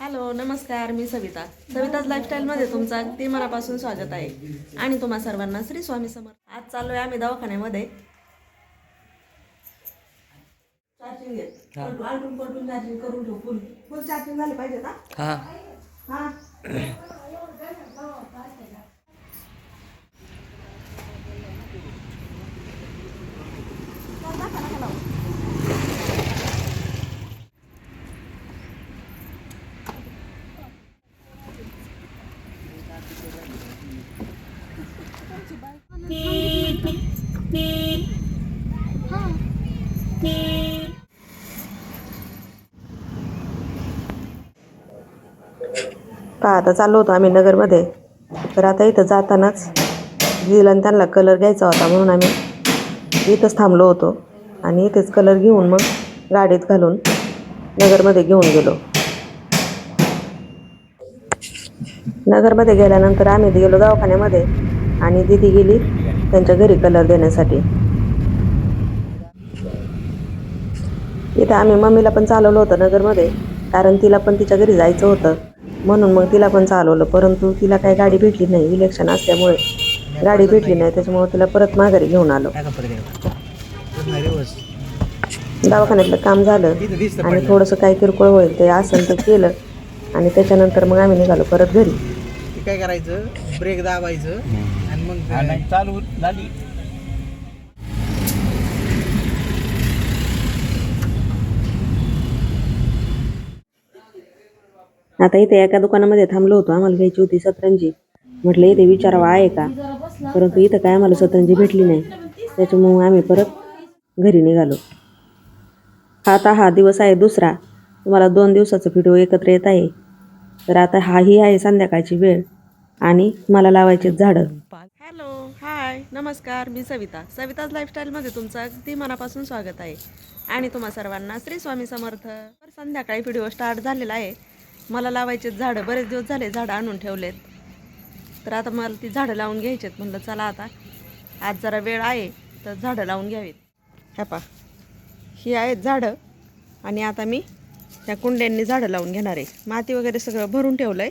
Hello नमस्कार मी सविता. सविताज लाईफस्टाईलमध्ये तुमचं अगदी मनापासून स्वागत आहे. आणि तुम्हा सर्वांना श्री स्वामी समर्थ. आज चाललोय आम्ही दवाखान्यामध्ये. चार्जिंग चार्जिंग करून ठेवू. फुल फुल चार्जिंग झाले पाहिजे का हा हा का आता चाललो होतो आम्ही नगरमध्ये. तर आता इथं जातानाच दिला आणि त्यांना कलर घ्यायचा होता म्हणून आम्ही इथंच थांबलो होतो. आणि इथेच कलर घेऊन मग गाडीत घालून नगरमध्ये घेऊन गेलो. नगरमध्ये गेल्यानंतर आम्ही गेलो दवाखान्यामध्ये आणि दिदी गेली. त्यांच्या घरी कलर देण्यासाठी. इथं आम्ही मम्मीला पण चालवलं होतं नगरमध्ये कारण तिला पण तिच्या घरी जायचं होतं. म्हणून मग तिला पण चालवलं परंतु तिला काही गाडी भेटली नाही इलेक्शन असल्यामुळे गाडी भेटली नाही त्याच्यामुळे तिला परत माघारी घेऊन आलो. दवाखान्यातलं काम झालं आणि. थोडंसं काही किरकोळ होईल ते असेल तर केलं. आणि त्याच्यानंतर मग आम्ही निघालो परत घरी. ते काय करायचं? ब्रेक दाबायचं. चालू झाली. आता इथे एका दुकानामध्ये थांबलो होतो आम्हाला घ्यायची होती सतरंजी. म्हटलं इथे विचारावं आहे का? परंतु इथं काय आम्हाला सतरंजी भेटली नाही. त्याच्यामुळे आम्ही परत घरी निघालो. आता हा दिवस आहे दुसरा. तुम्हाला दोन दिवसाचा व्हिडिओ एकत्र येत आहे. तर आता हाही आहे संध्याकाळची वेळ. आणि मला लावायचे झाडं. नमस्कार मी सविता. सविताज लाईफस्टाईलमध्ये तुमचं अगदी मनापासून स्वागत आहे. आणि तुम्हा सर्वांना श्री स्वामी समर्थ. तर संध्याकाळी व्हिडिओ स्टार्ट झालेला आहे. मला लावायचे झाडं. बरेच दिवस झाले झाडं आणून ठेवलेत. तर आता मला ती झाडं लावून घ्यायचेत. म्हणलं चला आता. आज जरा वेळ आहे तर झाडं लावून घ्यावीत. ह्या पा ही आहेत झाडं. आणि आता मी त्या कुंड्यांनी झाडं लावून घेणार आहे. माती वगैरे सगळं भरून ठेवलं आहे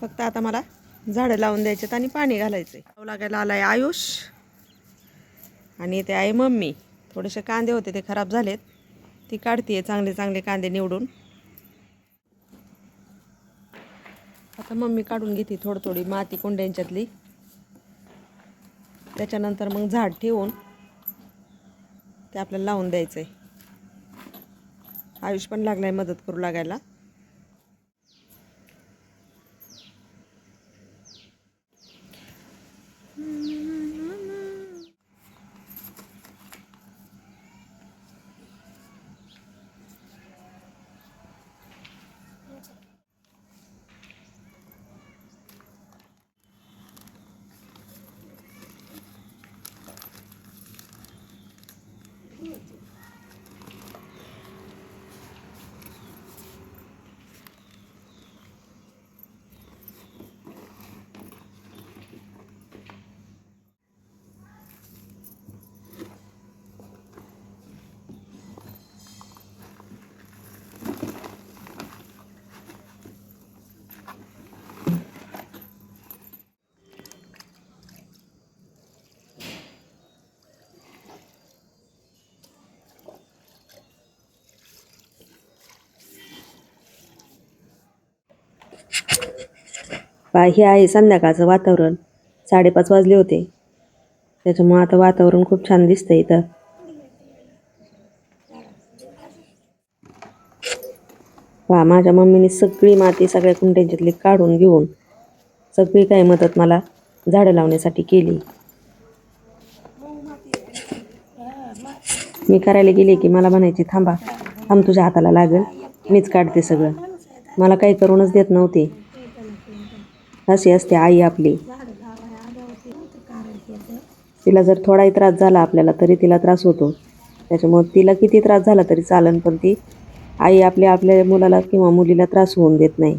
फक्त आता मला झाडं लावून द्यायच्यात आणि पाणी घालायचं आहे लागायला आला आहे आयुष. आणि ते आहे मम्मी. थोडेसे कांदे होते ते खराब झालेत. ती काढते चांगले चांगले कांदे निवडून. आता मम्मी काढून घेते थोडी थोडी माती कुंड्यांच्यातली. त्याच्यानंतर मग झाड ठेवून ते आपल्याला लावून द्यायचं आहे आयुष पण लागलाय मदत करू लागायला. बा हे आहे संध्याकाळचं वातावरण. साडेपाच वाजले होते. त्याच्यामुळं आता वातावरण खूप छान दिसतंय इथं. वा माझ्या मम्मीने सगळी माती सगळ्या कुंड्यांच्यातली काढून घेऊन सगळी काही मदत मला झाडं लावण्यासाठी केली. मी करायला गेले की मला म्हणायची थांबा थांब तुझ्या हाताला लागेल. मीच काढते सगळं. मला काही करूनच देत नव्हते. अशी असते आई आपली. तिला जर थोडाही त्रास झाला आपल्याला तरी तिला त्रास होतो. त्याच्यामुळे तिला किती त्रास झाला तरी चालन पण ती आई आपल्या आपल्या मुलाला किंवा मुलीला त्रास होऊन देत नाही.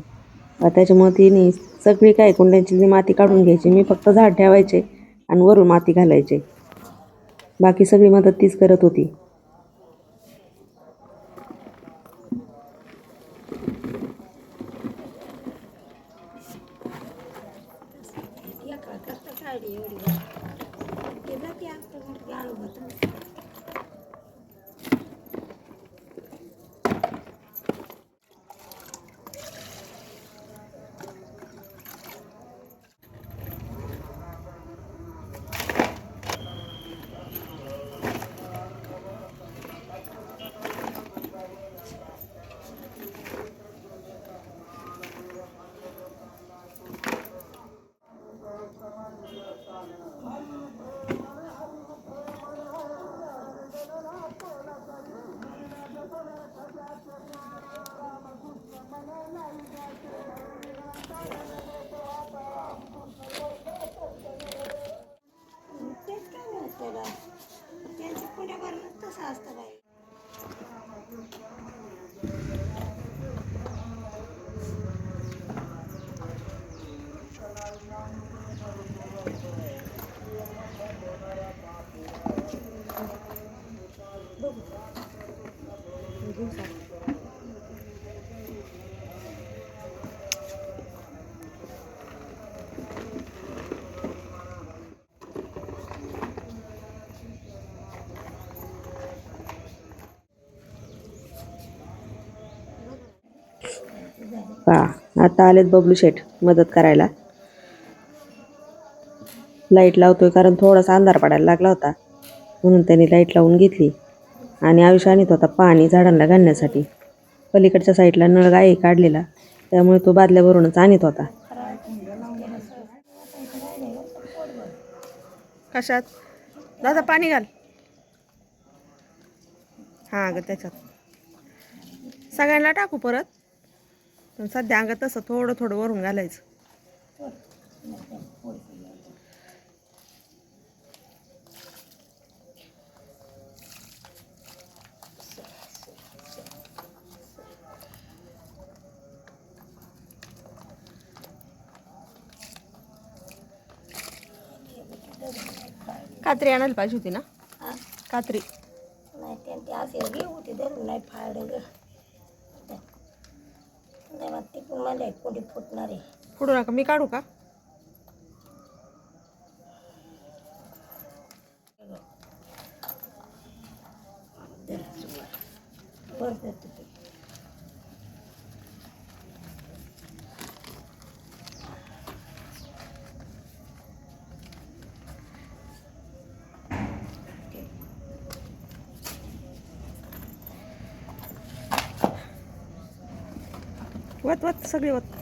त्याच्यामुळे तिने सगळी काय कुंड्यांची जी माती काढून घ्यायची मी फक्त झाड ठेवायचे आणि वरून माती घालायचे. बाकी सगळी मदत तीच करत होती तेच काय नाही त्याला त्यांच्या तसं असतं बाई. का? आता आलेत बबलू शेठ मदत करायला. लाइट लावतोय कारण थोडासा अंधार पडायला लागला होता. म्हणून त्यांनी लाइट लावून घेतली. आणि आयुष्य आणत होता पाणी झाडांना घालण्यासाठी. पलीकडच्या साईडला नळ गाई काढलेला. त्यामुळे तो बादल्यावरूनच आणत होता. कशात? दादा पाणी घाल. हां ग त्याच्यात. सगळ्यांना टाकू परत? पण सध्या अंगात तसं थोडं थोडं वरून घालायचं. कात्री आणायला पाहिजे होती ना? कात्री. नाही त्यांची असे होती धरून नाही फाड ग. नाही मग ती पण मला कोणी फुटणार आहे. फोडू नका मी काढू का? वत वत सगळी वत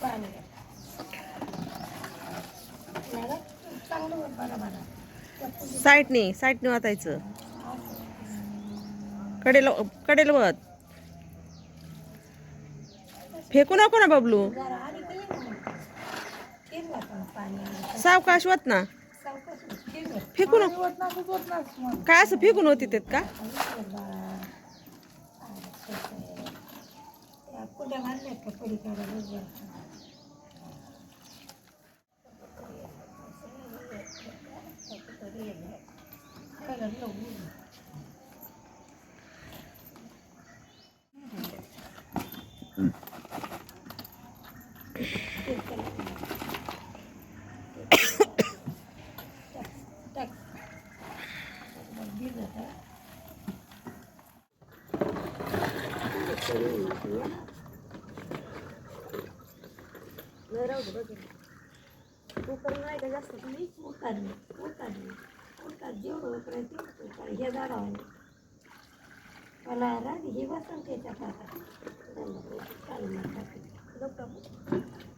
पाणी घ्या. होत वाचायचं कडेल कडेल वत फेकू नको ना बबलू. सावकाश होत ना. फेकू नको. काय असं फेकून होती त्यात का? Mm. त्या कुठे घालल्यात का पडी काढायला उकाडली उकाडली उकाड जेवढं तेवढं उकाड. हे झाडावर मला राधी हे बसून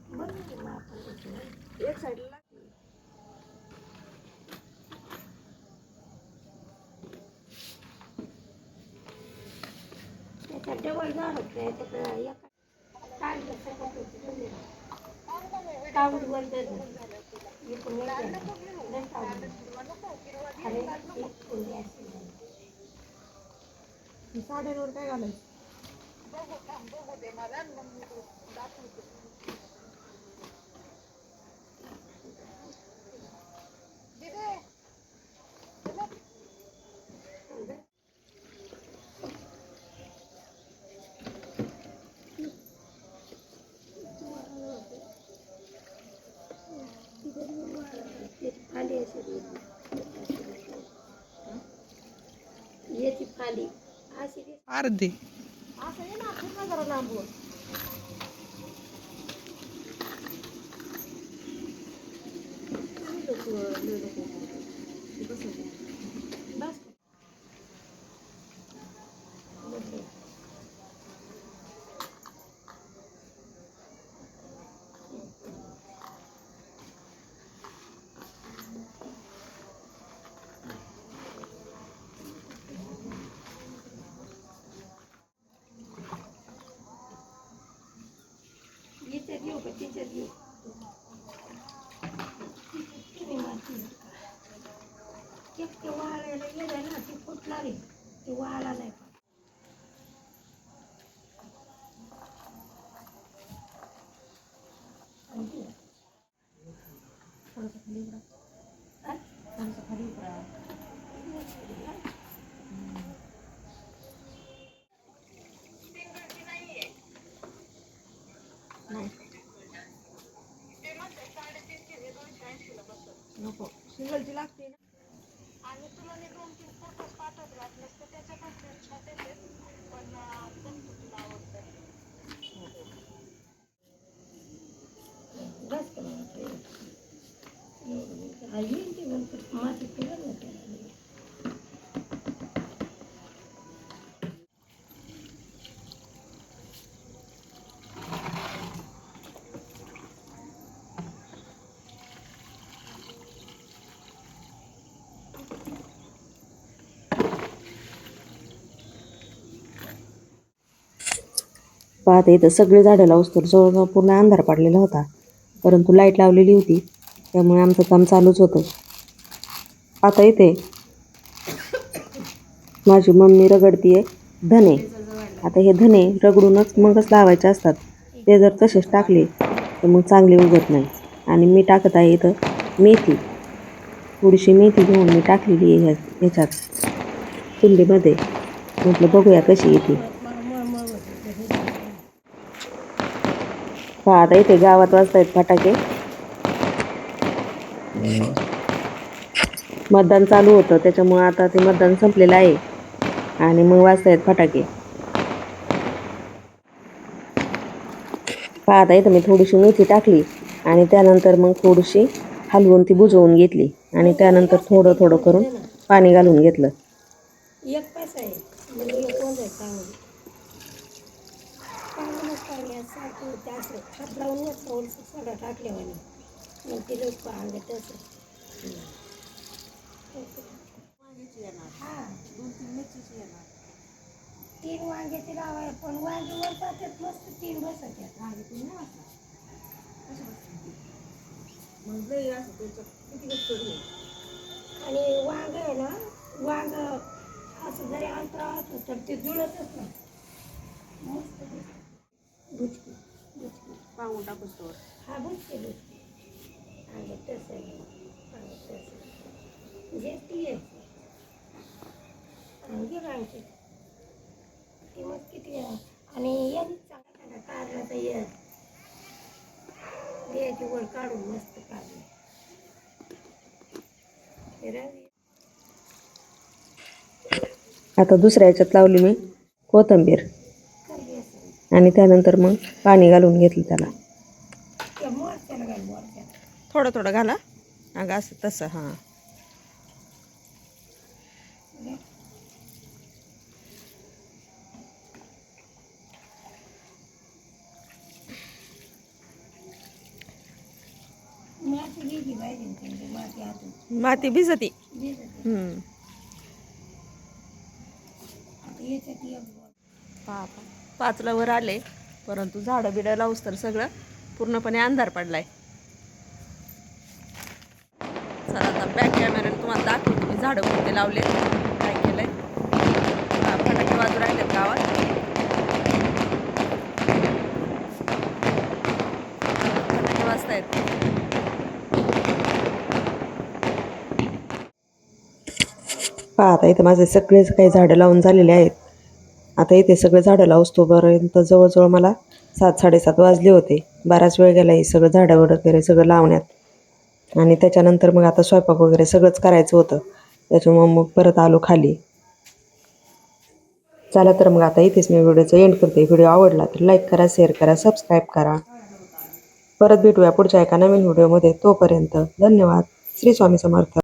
बरं मग. आपण. एक साईडला डबल त्याच्यात एका काढलं सगळं होतं बंद. कावड वर इकडून एक धरलं. अरे, एक काय घालायचं अर्धी असं ये ना फिरणं जरा घेऊ का? त्याच्यात घेऊ. किती माती एक ते वाळायला गेलं ना ते फुटला रे ते वाळा नाही थोडंसं खाली उघडा. हा? थोडंसं खाली उघडा. नाही नको सिंगलची लागते ना बस का मग ते. हा, येईन ते नंतर इथं सगळे झाडं लावूस तर जवळजवळ पूर्ण अंधार पडलेला होता. परंतु लाइट लावलेली होती. त्यामुळे आमचं काम चालूच होतं. आता इथे माझी मम्मी रगडतीये धने. आता हे धने रगडूनच मगच लावायचे असतात. ते जर तसेच टाकले तर मग चांगले उगत नाही. आणि मी टाकत आहे इथं मेथी. थोडीशी मेथी घेऊन मी टाकलेली आहे ह्या- ह्याच्यात. कुंडीमध्ये. म्हटलं बघूया कशी येते. पहा आता इथे गावात वाजतायत फटाके. मतदान चालू होतं त्याच्यामुळं आता ते मतदान संपलेलं आहे. आणि मग वाजतायत फटाके. पाहता येतं इथं मी थोडीशी मेथी टाकली आणि त्यानंतर मग थोडीशी हलवून ती बुजवून घेतली. आणि त्यानंतर थोडं थोडं करून पाणी घालून घेतलं. एक पैसा आहे ते असं तीन वांग्याचे लावाय पण वांगे वरतात मस्त तीन बसत आणि वांग आहे ना वांग असं जरी अंतरावर असलं तर ते जुळतच नाही मस्त भुचकी भुचकी पाहून टाकूस हा बुचकी बुचकी अंग तसं आहे अंग तसं जे ती आहे. अंगी रांगते ती मग किती. आणि याने चांगला काढला तर ये बियाची वर काढून मस्त काढली. आता दुसऱ्या ह्याच्यात लावली मी कोथिंबीर. आणि त्यानंतर मग पाणी घालून घेतलं त्याला त्या मोरच्याला घाल मोरच्याला थोडं थोडं घाला. अगं असं तसं हां. माती भिजती. पाचला वर आले. परंतु झाडं बिडं लावूस तर सगळं पूर्णपणे अंधार पडलाय चला आता बॅक कॅमेऱ्याने तुम्हाला दाखवतो मी झाडं कोणते लावले काय केलंय. हा, फटाके वाजू राहिलेत गावात. फटाके वाजतायत. पहा आता इथे माझे सगळेच काही झाडं लावून झालेले आहेत. आता इथे सगळे झाडं लावूस तोपर्यंत जवळजवळ मला सात साडेसात वाजले होते. बराच वेळ गेला हे सगळं झाडं वगैरे सगळं लावण्यात. आणि त्याच्यानंतर मग आता स्वयंपाक वगैरे सगळंच करायचं होतं. त्याच्यामुळं मग परत आलो खाली. चला तर मग आता इथेच मी व्हिडिओचं एंड करते. व्हिडिओ आवडला तर लाईक करा शेअर करा सबस्क्राईब करा. परत भेटूया पुढच्या एका नवीन व्हिडिओमध्ये. तोपर्यंत धन्यवाद. श्री स्वामी समर्थ.